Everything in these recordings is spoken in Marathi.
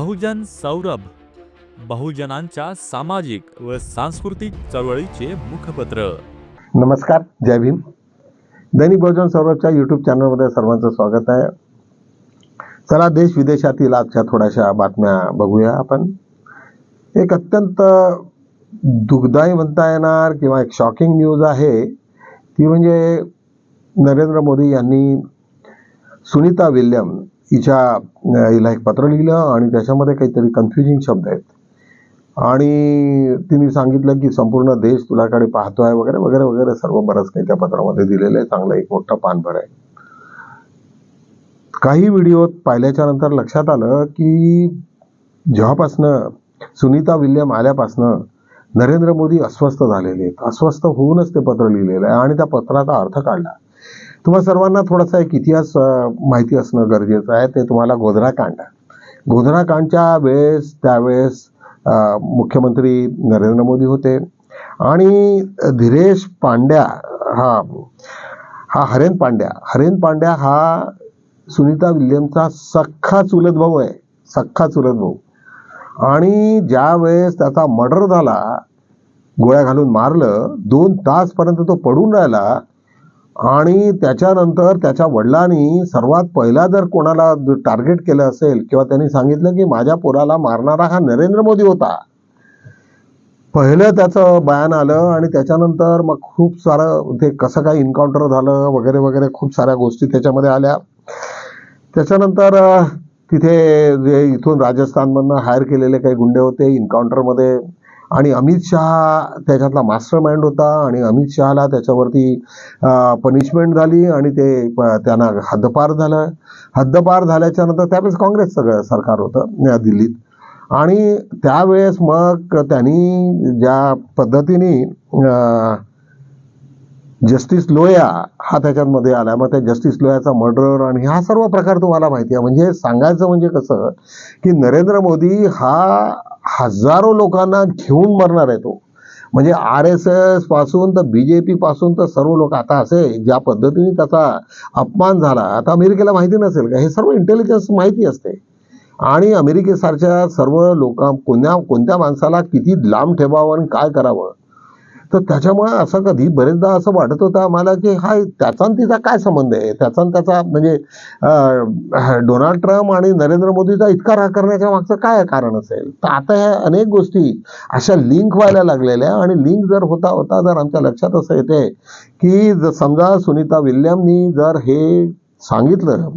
बहुजन सौरभ बहुजनांच्या सामाजिक व सांस्कृतिक चळवळीचे मुखपत्र. नमस्कार जय भीम. दैनिक बहुजन सौरभच्या यूट्यूब चॅनलमध्ये सर्वांचं स्वागत आहे. चला देश विदेशातील आजच्या थोड्याशा बातम्या बघूया आपण. एक अत्यंत दुःखदायी म्हणता येणार किंवा एक शॉकिंग न्यूज आहे ती म्हणजे नरेंद्र मोदी यांनी सुनीता विल्यम हिच्या हिला एक पत्र लिहिलं आणि त्याच्यामध्ये काहीतरी कन्फ्युजिंग शब्द आहेत. आणि तिने सांगितलं की संपूर्ण देश तुझ्याकडे पाहतोय वगैरे वगैरे वगैरे सर्व बरंच काही त्या पत्रामध्ये दिलेलं आहे. चांगलं एक मोठं पानभर आहे. काही व्हिडिओ पाहिल्याच्या नंतर लक्षात आलं की जेव्हापासनं सुनीता विल्यम आल्यापासनं नरेंद्र मोदी अस्वस्थ झालेले आहेत. अस्वस्थ होऊनच ते पत्र लिहिलेलं आहे आणि त्या पत्राचा अर्थ काढला. तुम्हा सर्वांना थोडासा एक इतिहास माहिती असणं गरजेचं आहे. ते तुम्हाला गोधरा कांड गोधरा कांडच्या वेळेस त्यावेळेस मुख्यमंत्री नरेंद्र मोदी होते. आणि धीरेश पांड्या हा हा हरेन पांड्या. हरेन पांड्या हा सुनीता विल्यमचा सख्खा चुलत भाऊ आहे. सख्खा चुलत भाऊ. आणि ज्या वेळेस त्याचा मर्डर झाला गोळ्या घालून मारलं दोन तासपर्यंत तो पडून राहिला आणि त्याच्यानंतर त्याच्या वडिलांनी सर्वात पहिला जर कोणाला टार्गेट केलं असेल किंवा त्यांनी सांगितलं की माझ्या पोराला मारणारा हा नरेंद्र मोदी होता पहिलं त्याचं बयान आलं आणि त्याच्यानंतर मग खूप सारं ते कसं काय इन्काउंटर झालं वगैरे वगैरे खूप साऱ्या गोष्टी त्याच्यामध्ये आल्या. त्याच्यानंतर तिथे जे इथून राजस्थानमधनं हायर केलेले काही गुंडे होते इन्काउंटरमध्ये आणि अमित शहा त्याच्यातला मास्टर माइंड होता आणि अमित शहाला त्याच्यावरती पनिशमेंट झाली आणि ते त्यांना हद्दपार झालं. हद्दपार झाल्याच्यानंतर त्यावेळेस काँग्रेस सगळं सरकार होतं दिल्लीत. आणि त्यावेळेस मग त्यांनी ज्या पद्धतीने जस्टिस लोया हा त्याच्यामध्ये आला. मग त्या जस्टिस लोयाचा मर्डर आणि हा सर्व प्रकार तुम्हाला माहिती आहे. म्हणजे सांगायचं म्हणजे कसं की नरेंद्र मोदी हा हजारो लोकांना घेऊन मरणार आहे तो. म्हणजे आर एस एसपासून तर बीजेपी पासून तर सर्व लोक आता असे ज्या पद्धतीने त्याचा अपमान झाला. आता अमेरिकेला माहिती नसेल का? हे सर्व इंटेलिजन्स माहिती असते. आणि अमेरिकेसारख्या सर्व लोकां कोण्या कोणत्या माणसाला किती लांब ठेवावं आणि काय करावं? तर त्याच्यामुळे असं कधी बरेचदा असं वाटत होतं आम्हाला की हा त्याचा आणि तिचा काय संबंध आहे? त्याचा आणि त्याचा म्हणजे डोनाल्ड ट्रम्प आणि नरेंद्र मोदीचा इतका राग करण्याच्या मागचं काय कारण असेल? तर आता ह्या अनेक गोष्टी अशा लिंक व्हायला लागलेल्या आणि लिंक जर होता होता जर आमच्या लक्षात असं येते की जर समजा सुनीता विल्यमनी जर हे सांगितलं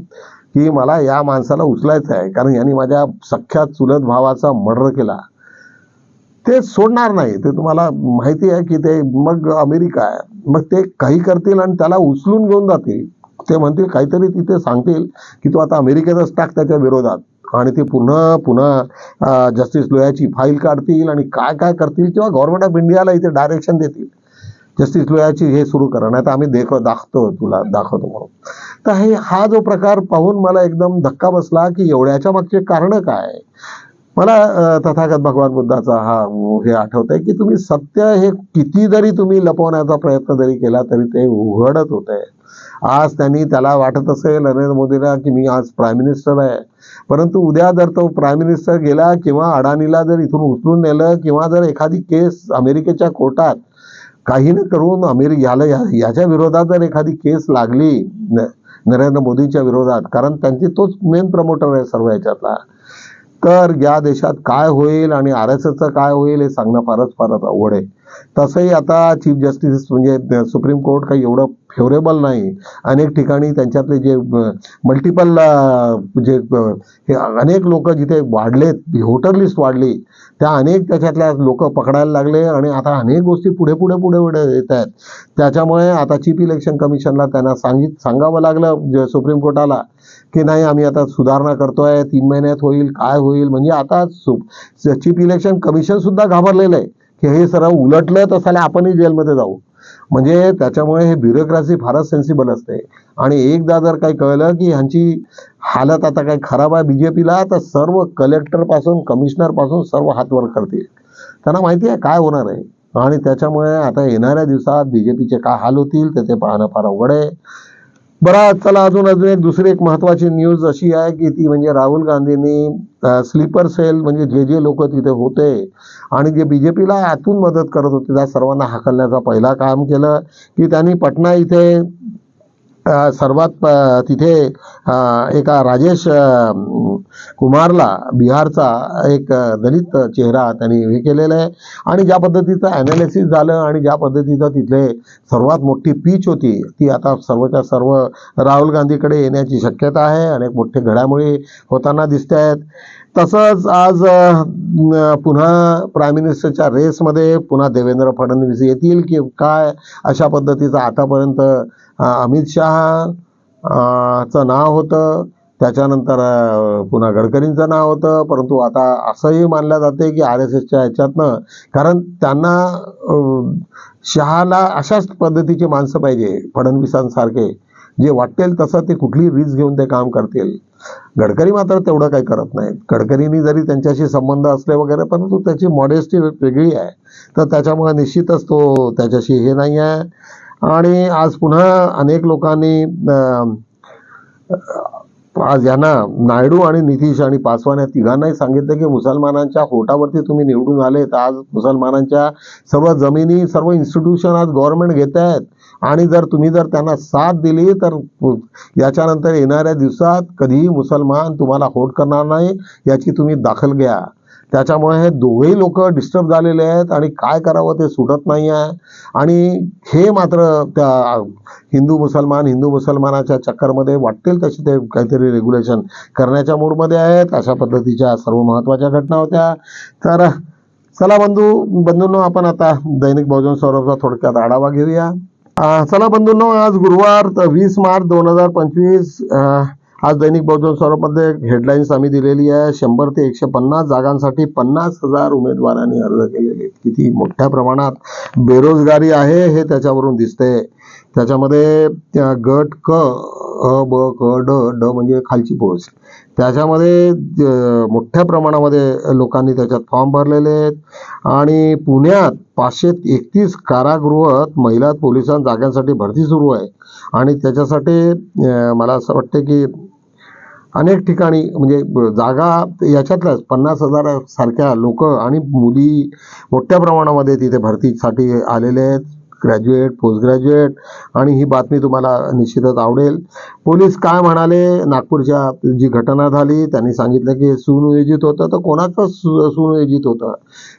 की मला या माणसाला उचलायचं आहे कारण यांनी माझ्या सख्या चुलत भावाचा मर्डर केला ते सोडणार नाही. ते तुम्हाला माहिती आहे की ते मग अमेरिका आहे. मग ते काही करतील आणि त्याला उचलून घेऊन जातील. ते म्हणतील काहीतरी तिथे सांगतील की तू आता अमेरिकेतच टाक त्याच्या विरोधात. आणि ते पुन्हा पुन्हा जस्टिस लोयाची फाईल काढतील आणि काय काय करतील किंवा गव्हर्नमेंट ऑफ इंडियाला इथे डायरेक्शन देतील. जस्टिस लोयाची हे सुरू करा नाही तर आम्ही देख दाखवतो तुला दाखवतो म्हणून. तर हे हा जो प्रकार पाहून मला एकदम धक्का बसला की एवढ्याच्या मागचे कारण काय? मला तथागत भगवान बुद्धाचा हा हे आठवत आहे की तुम्ही सत्य हे किती जरी तुम्ही लपवण्याचा प्रयत्न जरी केला तरी ते उघडत होत आहे आज त्यांनी त्याला वाटत असेल नरेंद्र मोदीला की मी आज प्राईम मिनिस्टर आहे. परंतु उद्या जर तो प्राईम मिनिस्टर गेला किंवा अडाणीला जर इथून उचलून नेलं किंवा जर एखादी केस अमेरिकेच्या कोर्टात काही न करून अमेरि याला याच्या विरोधात जर एखादी केस लागली नरेंद्र मोदींच्या विरोधात कारण त्यांची तोच मेन प्रमोटर आहे सर्व याच्यातला. तर या देशात काय होईल आणि आर एस एसचं काय होईल हे सांगणं फारच फारच अवघड आहे. तसंही आता चीफ जस्टिस म्हणजे सुप्रीम कोर्ट काही एवढं फेवरेबल नाही. अनेक ठिकाणी त्यांच्यातले जे मल्टिपल जे हे अनेक लोक जिथे वाढलेत व्होटर लिस्ट वाढली त्या अनेक त्याच्यातल्या लोक पकडायला लागले आणि आता अनेक गोष्टी पुढे पुढे पुढे पुढे येत आहेत. त्याच्यामुळे आता चीफ इलेक्शन कमिशनला त्यांना सांगित सांगावं लागलं सुप्रीम कोर्टाला की नाही आम्ही आता सुधारणा करतोय तीन महिन्यात होईल काय होईल? म्हणजे आता चीफ इलेक्शन कमिशन सुद्धा घाबरलेलं आहे की हे सर्व उलटलं तर साले आपणही जेलमध्ये जाऊ. म्हणजे त्याच्यामुळे हे ब्युरोक्रॅसी फारच सेन्सिबल असते. आणि एकदा जर काही कळलं की ह्यांची हालत आता काही खराब आहे बीजेपीला तर सर्व कलेक्टरपासून कमिशनरपासून सर्व हातवर करतील. त्यांना माहिती आहे काय होणार आहे. आणि त्याच्यामुळे आता येणाऱ्या दिवसात बीजेपीचे काय हाल होतील ते ते पाहणं फार अवघड आहे. बरं चला अजून अजून एक दुसरी एक महत्वाची न्यूज अशी आहे की ती म्हणजे राहुल गांधींनी स्लीपर सेल म्हणजे जे जे लोक तिथे होते आणि जे बीजेपीला आतून मदत करत होते त्या सर्वांना हाकलण्याचा पहिला काम केलं की त्यांनी पटना इथे सर्वात तिथे एका राजेश कुमारला बिहारचा एक दलित चेहरा त्यांनी हे केलेला आहे. आणि ज्या पद्धतीचं ॲनालिसिस झालं आणि ज्या पद्धतीचं तिथले सर्वात मोठी पीच होती ती आता सर्वच्या सर्व राहुल गांधीकडे येण्याची शक्यता आहे. अनेक मोठे घडामोडी होताना दिसत आहेत. तसंच आज पुन्हा प्राईम मिनिस्टरच्या रेसमध्ये पुन्हा देवेंद्र फडणवीस येतील की काय अशा पद्धतीचं आतापर्यंत अमित शहा चं नाव होतं. त्याच्यानंतर पुन्हा गडकरींचं नाव होतं. परंतु आता असंही मानलं जाते की आर एस एसच्या ह्याच्यातनं कारण त्यांना शहाला अशाच पद्धतीची माणसं पाहिजे फडणवीसांसारखे. जे वाटेल तसं ते कुठली रिस्क घेऊन ते काम करतील. गडकरी मात्र तेवढं काही करत नाहीत. गडकरींनी जरी त्यांच्याशी संबंध असले वगैरे परंतु त्याची मॉडेस्टी वेगळी आहे. तर त्याच्यामुळे निश्चितच तो त्याच्याशी हे नाही आहे. आणि आज पुन्हा अनेक लोकांनी आज यांना नायडू आणि नितीश आणि पासवान या तिघांनाही सांगितलं की मुसलमानांच्या होटावरती तुम्ही निवडून आले तर आज मुसलमानांच्या सर्व जमिनी सर्व इन्स्टिट्यूशन आज गव्हर्नमेंट घेत आहेत आणि जर तुम्ही जर त्यांना साथ दिली तर याच्यानंतर येणाऱ्या दिवसात कधीही मुसलमान तुम्हाला होट करणार नाही याची तुम्ही दाखल घ्या. त्याच्यामुळे हे दोघेही लोक डिस्टर्ब झालेले आहेत आणि काय करावं ते सुटत नाही आहे. आणि हे मात्र त्या हिंदू मुसलमान हिंदू मुसलमानाच्या चक्करमध्ये वाटतील तसे ते काहीतरी रेग्युलेशन करण्याच्या मूडमध्ये आहेत. अशा पद्धतीच्या सर्व महत्त्वाच्या घटना होत्या. तर चला बंधू बंधूंनो आपण आता दैनिक बहुजन सौरभचा थोडक्यात आढावा घेऊया. चला बंधूंनो आज गुरुवार वीस मार्च दोन हजार पंचवीस आज दैनिक बहुजन सौरभमध्ये हेडलाईन्स आम्ही दिलेली आहे. शंभर ते एकशे पन्नास जागांसाठी पन्नास हजार उमेदवारांनी अर्ज केलेले आहेत. किती मोठ्या प्रमाणात बेरोजगारी आहे हे त्याच्यावरून दिसते त्याच्यामध्ये त्या गट क अ ब क ड ड म्हणजे खालची पोस्ट त्याच्यामध्ये मोठ्या प्रमाणामध्ये लोकांनी त्याच्यात फॉर्म भरलेले आहेत. आणि पुण्यात पाचशे एकतीस कारागृहात महिला पोलिसां जागांसाठी भरती सुरू आहे. आणि त्याच्यासाठी मला असं वाटतं की अनेक ठिकाणी म्हणजे जागा याच्यातल्याच पन्नास हजार सारख्या लोक आणि मुली मोठ्या प्रमाणामध्ये तिथे भरतीसाठी आलेले आहेत. ग्रॅज्युएट पोस्ट ग्रॅज्युएट आणि ही बातमी तुम्हाला निश्चितच आवडेल. पोलीस काय म्हणाले? नागपूरच्या जी घटना झाली त्यांनी सांगितलं की सुनियोजित होतं. तर कोणाचं सुनियोजित होतं?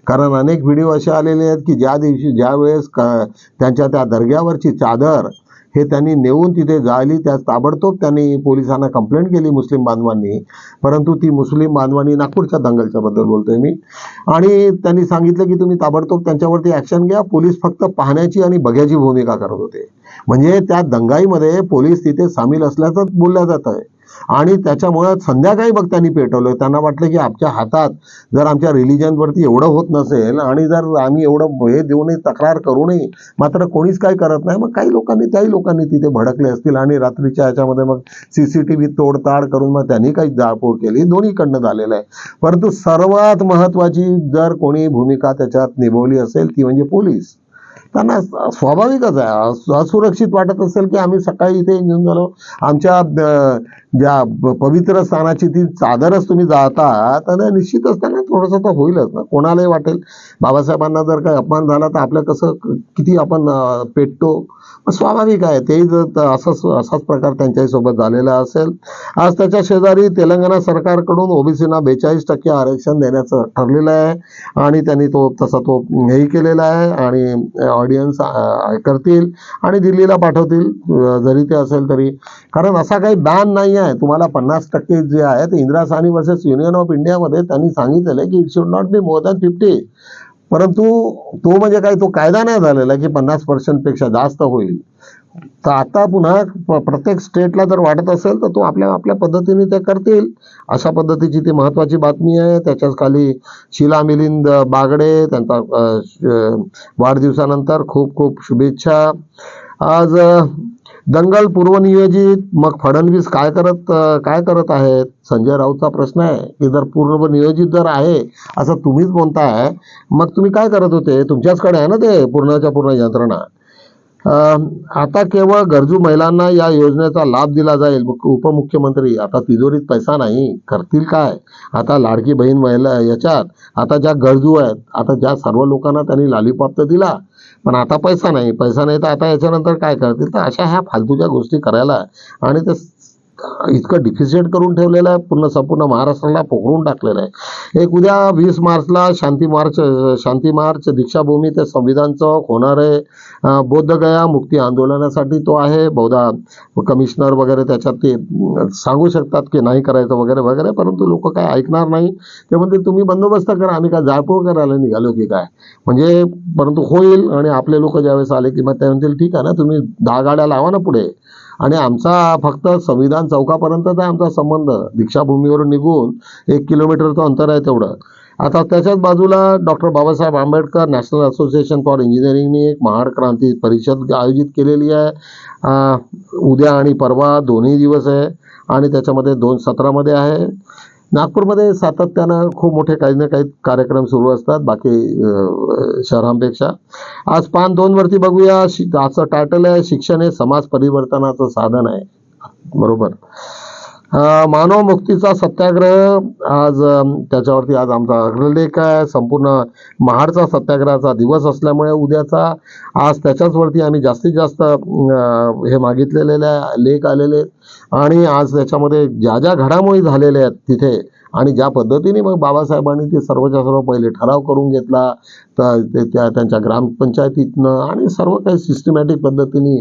कारण अनेक व्हिडिओ असे आलेले आहेत की ज्या दिवशी ज्या वेळेस त्यांच्या त्या दर्ग्यावरची चादर हे त्यांनी नेऊन तिथे जाळली त्या ताबडतोब त्यांनी पोलिसांना कंप्लेंट केली मुस्लिम बांधवांनी. परंतु ती मुस्लिम बांधवांनी नागपूरच्या दंगलच्या बद्दल बोलतोय मी. आणि त्यांनी सांगितलं की तुम्ही ताबडतोब त्यांच्यावरती ॲक्शन घ्या. पोलीस फक्त पाहण्याची आणि बघ्याची भूमिका करत होते. म्हणजे त्या दंगाईमध्ये पोलीस तिथे सामील असल्याचं बोललं जात आहे आणि त्याच्यामुळं संध्याकाळी बघ त्यांनी पेटवलं त्यांना वाटलं की आमच्या हातात जर आमच्या रिलिजनवरती एवढं होत नसेल आणि जर आम्ही एवढं हे देऊनही तक्रार करूनही मात्र कोणीच काही करत नाही मग काही लोकांनी त्याही लोकांनी तिथे भडकले असतील आणि रात्रीच्या ह्याच्यामध्ये मग सी सी टी व्ही तोडताड करून मग त्यांनी काही जाळपोळ केली. दोन्हीकडनं झालेलं आहे. परंतु सर्वात महत्त्वाची जर कोणी भूमिका त्याच्यात निभवली असेल ती म्हणजे पोलीस. त्यांना स्वाभाविकच आहे. असुरक्षित वाटत असेल की आम्ही सकाळी इथे घेऊन झालो आमच्या ज्या पवित्र स्थानाची ती चादरच तुम्ही जाता त्यांना निश्चितच त्यांना थोडंसं तर होईलच ना. कोणालाही वाटेल. बाबासाहेबांना जर काही अपमान झाला तर आपलं कसं किती आपण पेटतो? स्वाभाविक आहे. तेही जर त- असंच असाच प्रकार त्यांच्याही सोबत झालेला असेल. आज त्याच्या शेजारी तेलंगणा सरकारकडून ओबीसीना बेचाळीस टक्के आरक्षण देण्याचं ठरलेलं आहे. आणि त्यांनी तो तसा तो हेही केलेला आहे. आणि ऑडियन्स करतील. आणि दिल्लीला पाठवतील. जरी ते असेल तरी. कारण असा काही बॅन नाही आहे तुम्हाला पन्नास टक्के जे आहे ते इंदिरा सानी वर्सेस युनियन ऑफ इंडियामध्ये त्यांनी सांगितलेलं आहे. की it should not be more than fifty परंतु तो म्हणजे काही तो कायदा नाही झालेला की पन्नास पर्सेंटपेक्षा जास्त होईल. तर आता पुन्हा प्रत्येक स्टेटला जर वाटत असेल तर तो आपल्या आपल्या पद्धतीने ते करतील. अशा पद्धतीची ती महत्त्वाची बातमी आहे. त्याच्याच खाली शिला मिलिंद बागडे त्यांचा वाढदिवसानंतर खूप खूप शुभेच्छा. आज दंगल पूर्वनियोजित मग फडणवीस काय करत काय करत आहेत? संजय राऊतचा प्रश्न आहे की जर पूर्वनियोजित जर आहे असं तुम्हीच म्हणताय मग तुम्ही काय करत होते? तुमच्याचकडे आहे ना ते पूर्णच्या पूर्ण यंत्रणा. अं, आता केवळ गरजू महिलांना या योजनेचा लाभ दिला जाईल. उपमुख्यमंत्री आता तिजोरीत पैसा नाही करतील काय? आता लाडकी बहीण महिला याच्यात आता ज्या गरजू आहेत आता ज्या सर्व लोकांना त्यांनी लालीपाप्त तर दिला पण आता पैसा नाही. पैसा नाही तर आता याच्यानंतर काय करतील? तर अशा ह्या फालतूच्या गोष्टी करायला आणि ते इतकं डिफिशियंट करून ठेवलेलं आहे. पूर्ण संपूर्ण महाराष्ट्राला पोखरून टाकलेलं आहे. एक उद्या वीस मार्चला शांती मार्च शांती मार्च दीक्षाभूमी ते संविधान चौक होणार आहे. बोधगया मुक्ती आंदोलनासाठी तो आहे. बहुधा कमिशनर वगैरे त्याच्यात ते सांगू शकतात की नाही करायचं वगैरे वगैरे. परंतु लोक काय ऐकणार नाही. ते म्हणते तुम्ही बंदोबस्त करा. आम्ही काय जाळपोळ करायला निघालो की काय? म्हणजे परंतु होईल आणि आपले लोक ज्यावेळेस आले की मग ते म्हणतील ठीक आहे ना तुम्ही दहा गाड्या लावा ना पुढे. आणि आमचा फक्त संविधान चौकापर्यंतच आहे आमचा संबंध. दीक्षाभूमीवरून निघून एक किलोमीटरचं अंतर आहे तेवढं. आता त्याच्याच बाजूला doctor Babasaheb Ambedkar national association for इंजिनिअरिंगने एक महाड क्रांती परिषद आयोजित केलेली आहे. उद्या आणि परवा दोन्ही दिवस आहे आणि त्याच्यामध्ये दोन सत्रामध्ये आहे. नागपूरमध्ये सातत्यानं खूप मोठे काही ना काही कार्यक्रम सुरू असतात बाकी शहरांपेक्षा. आज पान दोन वरती बघूया असं टायटल आहे शिक्षण हे समाज परिवर्तनाचं साधन आहे. बरोबर. मानव मुक्तीचा सत्याग्रह आज त्याच्यावरती आज आमचा अग्रलेख आहे. संपूर्ण महाडचा सत्याग्रहाचा दिवस असल्यामुळे उद्याचा आज त्याच्याचवरती आम्ही जास्तीत जास्त हे मागितलेले आहे, लेख आलेले आणि आज त्याच्यामध्ये ज्या ज्या घडामोडी झालेल्या आहेत तिथे आणि ज्या पद्धतीने मग बाबासाहेबांनी ते सर्वच्या सर्व पहिले ठराव करून घेतला तर त्या त्यांच्या ग्रामपंचायतीतनं आणि सर्व काही सिस्टमॅटिक पद्धतीने.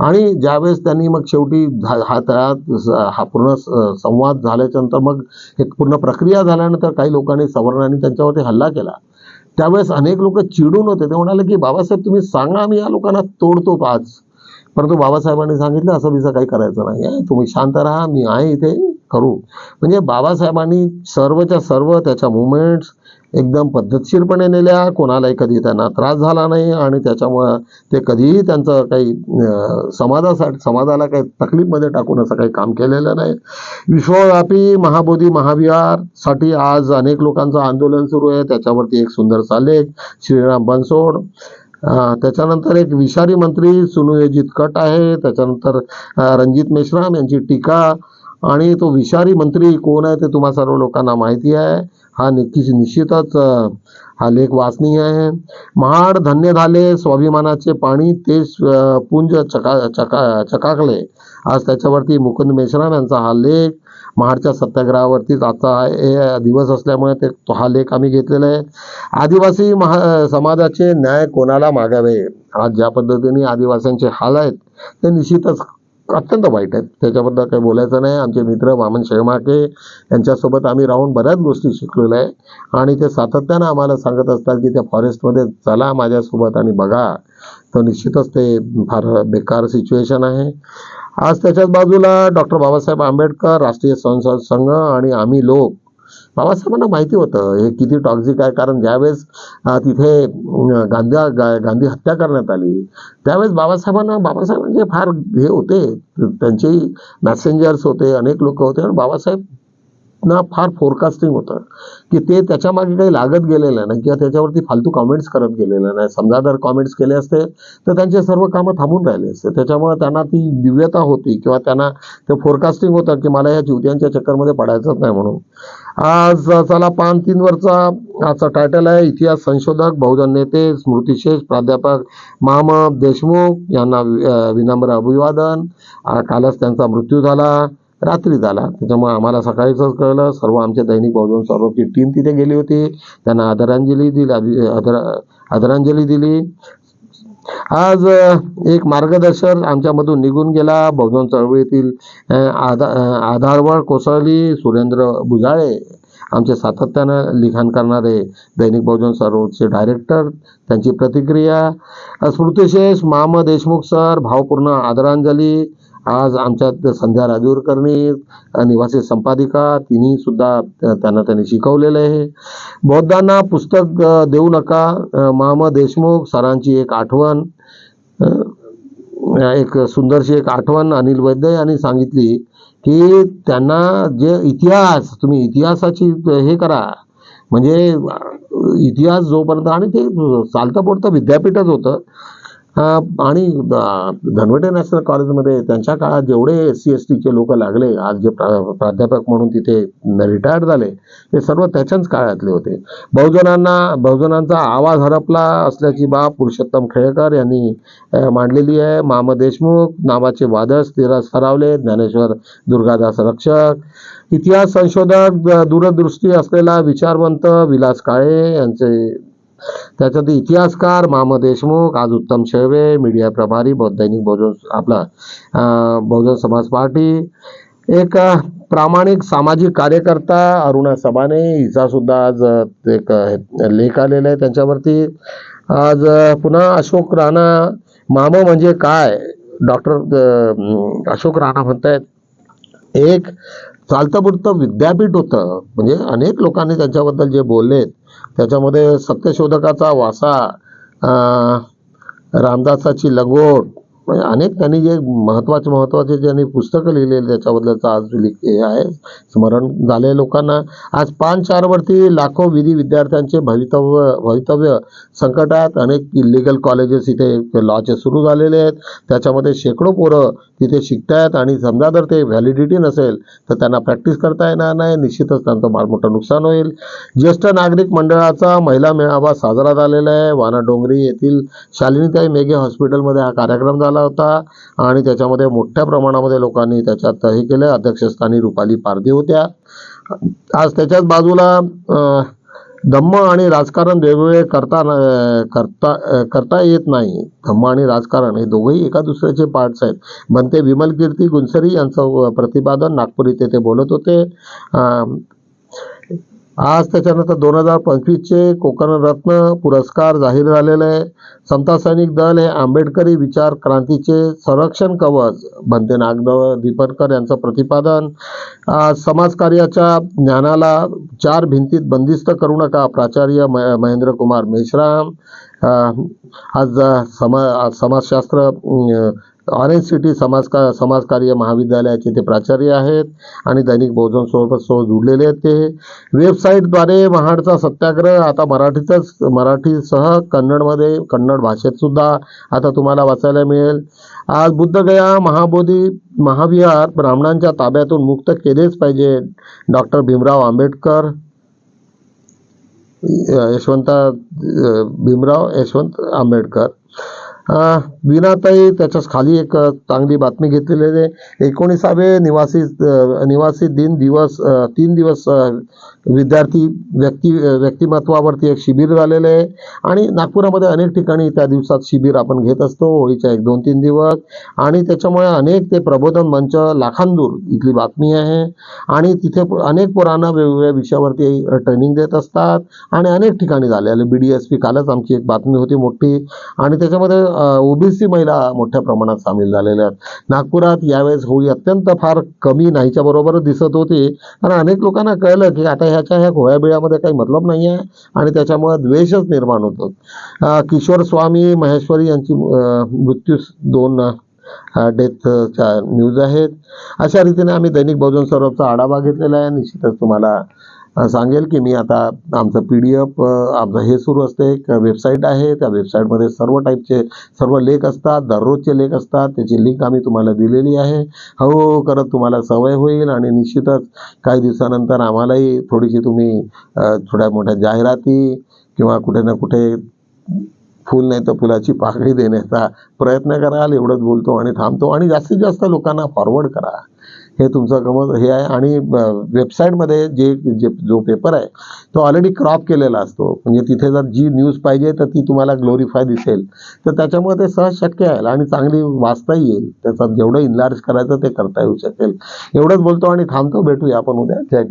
आणि ज्यावेळेस त्यांनी मग शेवटी हा तळात हा पूर्ण संवाद झाल्याच्यानंतर मग एक पूर्ण प्रक्रिया झाल्यानंतर काही लोकांनी सवर्णांनी त्यांच्यावरती हल्ला केला. त्यावेळेस अनेक लोक चिडून होते. ते म्हणाले की बाबासाहेब तुम्ही सांगा आम्ही या लोकांना तोडतो आज परंतु बाबासाहेबांनी सांगितलं असं बिसं काही करायचं नाही. आहे तुम्ही शांत राहा मी आहे इथे. करू. म्हणजे बाबासाहेबांनी सर्वच्या सर्व त्याच्या मुवमेंट्स एकदम पद्धतशीरपणे नेल्या. कोणालाही कधी त्यांना त्रास झाला नाही आणि त्याच्यामुळं ते कधीही त्यांचं काही समाजासाठी समाजाला काही तकलीफमध्ये टाकून असं काही काम केलेलं नाही. विश्वव्यापी महाबोधी महाविहारसाठी आज अनेक लोकांचं आंदोलन सुरू आहे. त्याच्यावरती एक सुंदर सालेख श्रीराम बनसोड. त्याच्यानंतर एक विषारी मंत्री सुनियोजित कट आहे. त्याच्यानंतर रणजित मेश्राम यांची टीका. आणि तो विषारी मंत्री कोण आहे ते तुम्हा सर्व लोकांना माहिती आहे. हा नक्कीच निश्चितच हा लेख वाचनीय आहे. महाड धन्य झाले स्वाभिमानाचे पाणी ते पुंज चका चका चकाकले. आज त्याच्यावरती मुकुंद मेश्राम यांचा हा लेख महाडच्या सत्याग्रहावरतीच आजचा हे दिवस असल्यामुळे ते तो हा लेख आम्ही घेतलेला आहे. आदिवासी महा समाजाचे न्याय कोणाला मागावे? आज ज्या पद्धतीने आदिवासींचे हाल आहेत ते निश्चितच अत्यंत वाईट आहेत. त्याच्याबद्दल काही बोलायचं नाही. आमचे मित्र वामन शेळमाके यांच्यासोबत आम्ही राहून बऱ्याच गोष्टी शिकलेलो आहे. आणि ते सातत्यानं आम्हाला सांगत असतात की त्या फॉरेस्टमध्ये चला माझ्यासोबत आणि बघा. तर निश्चितच ते फार बेकार सिच्युएशन आहे. आज त्याच्याच बाजूला डॉक्टर बाबासाहेब आंबेडकर राष्ट्रीय संसद संघ आणि आम्ही लोक बाबासाहेबांना माहिती होतं. हे किती टॉक्झिक आहे. कारण ज्यावेळेस तिथे गांधी गांधी हत्या करण्यात आली त्यावेळेस बाबासाहेबांना बाबासाहेब म्हणजे फार हे होते त्यांचे मॅसेंजर्स होते अनेक लोक होते. आणि बाबासाहेब ना फार फोरकास्टिंग होतं की ते त्याच्यामागे काही लागत गेलेलं नाही किंवा त्याच्यावरती फालतू कॉमेंट्स करत गेलेलं नाही. समजा जर कॉमेंट्स केले असते तर त्यांचे सर्व कामं थांबून राहिले असते. त्याच्यामुळे त्यांना ती दिव्यता होती किंवा त्यांना ते फोरकास्टिंग होतं की मला या जिवत्यांच्या चक्करमध्ये पडायचंच नाही म्हणून. आज चला पान तीन वरचा. आजचा टायटल आहे इतिहास संशोधक बहुजन नेते स्मृतिशेष प्राध्यापक माम देशमुख यांना विनम्र अभिवादन. कालच त्यांचा मृत्यू झाला रात्री झाला. त्याच्यामुळे आम्हाला सकाळीच कळलं. सर्व आमचे दैनिक बहुजन सर्वची टीम तिथे गेली होती. त्यांना आदरांजली दिली आदर आदरांजली दिली. आज एक मार्गदर्शक आमच्यामधून निघून गेला. बहुजन चळवळीतील आधा आधारवळ कोसळली. सुरेंद्र बुजाळे आमचे सातत्यानं लिखाण करणारे दैनिक बहुजन सर्वचे डायरेक्टर. त्यांची प्रतिक्रिया स्मृतिशेष माम देशमुख सर भावपूर्ण आदरांजली आज आमच्यात संध्या राजूरकरणी निवासी संपादिका तिन्ही सुद्धा त्यांना त्यांनी शिकवलेलं आहे. बौद्धांना पुस्तक देऊ नका. अ, देशमुख सरांची एक आठवण एक सुंदरशी एक आठवण अनिल वैद्य यांनी सांगितली की त्यांना जे इतिहास तुम्ही इतिहासाची हे करा. म्हणजे इतिहास जोपर्यंत आणि ते चालतं पोडतं विद्यापीठच होतं. आणि धनवटे नॅशनल कॉलेजमध्ये त्यांच्या काळात जेवढे एस सी एस टीचे लोक लागले आज जे प्रा- प्राध्यापक म्हणून तिथे रिटायर्ड झाले ते सर्व त्याच्याच काळातले होते. बहुजनांना बहुजनांचा आवाज हरपला असल्याची बाब पुरुषोत्तम खेळकर यांनी मांडलेली आहे. माम देशमुख नावाचे वादळ स्थिर सरावले ज्ञानेश्वर दुर्गादास रक्षक. इतिहास संशोधक दूरदृष्टी असलेला विचारवंत विलास काळे यांचे त्याच्यात इतिहासकार माम देशमुख आज उत्तम शेवे मीडिया प्रभारी बौद्ध दैनिक बहुजन आपला बहुजन समाज पार्टी. एक प्रामाणिक सामाजिक कार्यकर्ता अरुणा सबाने हिचा सुद्धा आज एक लेख आलेला आहे त्यांच्यावरती. आज पुन्हा अशोक राणा माम म्हणजे काय? डॉक्टर अशोक राणा म्हणतायत. एक चालतं बुडतं विद्यापीठ होतं. म्हणजे अनेक लोकांनी त्यांच्याबद्दल जे बोललेत त्याच्यामध्ये सत्यशोधकाचा वासा रामदासाची लगोट म्हणजे अनेक त्यांनी जे महत्त्वाचे महत्त्वाचे ज्यांनी पुस्तकं लिहिलेली त्याच्याबद्दलचं आज लिख हे आहे. स्मरण झाले लोकांना. आज पान चार वरती लाखो विधी विद्यार्थ्यांचे भवितव्य भवितव्य संकटात अनेक लिगल कॉलेजेस इथे लॉचे सुरू झालेले आहेत. त्याच्यामध्ये शेकडो पोरं तिथे शिकतायत आणि समजा जर ते व्हॅलिडिटी नसेल तर त्यांना प्रॅक्टिस करता येणार नाही. निश्चितच त्यांचं फार मोठं नुकसान होईल. ज्येष्ठ नागरिक मंडळाचा महिला मेळावा साजरा झालेला आहे. वानाडोंगरी येथील शालिनीताई मेघे हॉस्पिटलमध्ये हा कार्यक्रम झाला. होता. आणि त्याच्यामध्ये मोठ्या प्रमाणामध्ये लोकांनी त्याच्यात हे केलं. अध्यक्षस्थानी रुपाली पारधी होत्या. आज त्याच्याच बाजूला धम्म आणि राजकारण वेगवेगळे करता करता करता येत नाही. धम्म आणि राजकारण हे दोघंही एका दुसऱ्याचे पार्ट्स आहेत. म्हणते विमल कीर्ती गुंसरी यांचं प्रतिपादन नागपूर इथे ते बोलत होते. आज त्याच्यानंतर दोन हजार पंचवीसचे कोकण रत्न पुरस्कार जाहीर झालेले आहे. समता सैनिक दल हे आंबेडकरी विचार क्रांतीचे संरक्षण कवच बनते. नागदव दीपनकर यांचं प्रतिपादन. समाजकार्याच्या ज्ञानाला चार भिंतीत बंदिस्त करू नका प्राचार्य म- महेंद्र कुमार मेश्राम आज समा समाजशास्त्र ऑरेंज सिटी समाज का समाजकार्य महाविद्यालयाचे ते प्राचार्य आहेत आणि दैनिक बहुजन सोबत सोबत जुडलेले आहेत ते. वेबसाईटद्वारे महाडचा सत्याग्रह आता मराठीतच मराठीसह कन्नडमध्ये कन्नड भाषेत सुद्धा आता तुम्हाला वाचायला मिळेल. आज बुद्धगया महाबोधी महाविहार ब्राह्मणांच्या ताब्यातून मुक्त केलेच पाहिजे. डॉक्टर भीमराव आंबेडकर यशवंत भीमराव यशवंत आंबेडकर. विनाताई त्याच्याच खाली एक चांगली बातमी घेतलेली आहे. एकोणीसावे निवासी निवासी दिन दिवस तीन दिवस विद्यार्थी व्यक्ती व्यक्तिमत्वावरती एक शिबिर झालेलं आहे. आणि नागपुरामध्ये अनेक ठिकाणी त्या दिवसात शिबिर आपण घेत असतो होळीच्या एक दोन तीन दिवस. आणि त्याच्यामुळे अनेक ते प्रबोधन मंच लाखांदूर इथली बातमी आहे. आणि तिथे अनेक पोरांना वेगवेगळ्या विषयावरती ट्रेनिंग देत असतात. आणि अनेक ठिकाणी झालेले बी डी एस पी कालच आमची एक बातमी होती मोठी. आणि त्याच्यामध्ये ओबीसी महिला मोठ्या प्रमाणात सामील झालेल्या आहेत. नागपुरात यावेळेस होळी अत्यंत फार कमी नाहीच्या बरोबरच दिसत होती. कारण अनेक लोकांना कळलं की आता ह्याच्या ह्या गोळ्याबिळ्यामध्ये काही मतलब नाही आहे आणि त्याच्यामुळे द्वेषच निर्माण होतो किशोर स्वामी महेश्वरी यांची मृत्यू दोन डेथच्या न्यूज आहेत. अशा रीतीने आम्ही दैनिक बहुजन सौरभचा आढावा घेतलेला आहे. निश्चितच तुम्हाला सांगेल की मी आता आमचं पी डी एफ आमचं हे सुरू असते. एक वेबसाईट आहे. त्या वेबसाईटमध्ये सर्व टाईपचे सर्व लेख असतात. दररोजचे लेख असतात. त्याची लिंक आम्ही तुम्हाला दिलेली आहे. हो, हो, हो, हळूहळू करत तुम्हाला सवय होईल आणि निश्चितच काही दिवसानंतर आम्हालाही थोडीशी तुम्ही थोड्या मोठ्या जाहिराती किंवा कुठे ना कुठे फुल नाही तर फुलाची पाकळी देण्याचा प्रयत्न कराल. एवढंच बोलतो आणि थांबतो. आणि जास्तीत जास्त लोकांना फॉरवर्ड करा. हे तुमचं गमत हे आहे. आणि वेबसाईटमध्ये जे जे जो पेपर आहे तो ऑलरेडी क्रॉप केलेला असतो. म्हणजे तिथे जर जी न्यूज पाहिजे तर ती तुम्हाला ग्लोरीफाय दिसेल. तर त्याच्यामुळे ते सहज शक्य आहे. आणि चांगली वाचताही येईल. त्याचा जेवढं इन्लार्ज करायचं ते करता येऊ शकेल. एवढंच बोलतो आणि थांबतो. भेटूया आपण उद्या. जय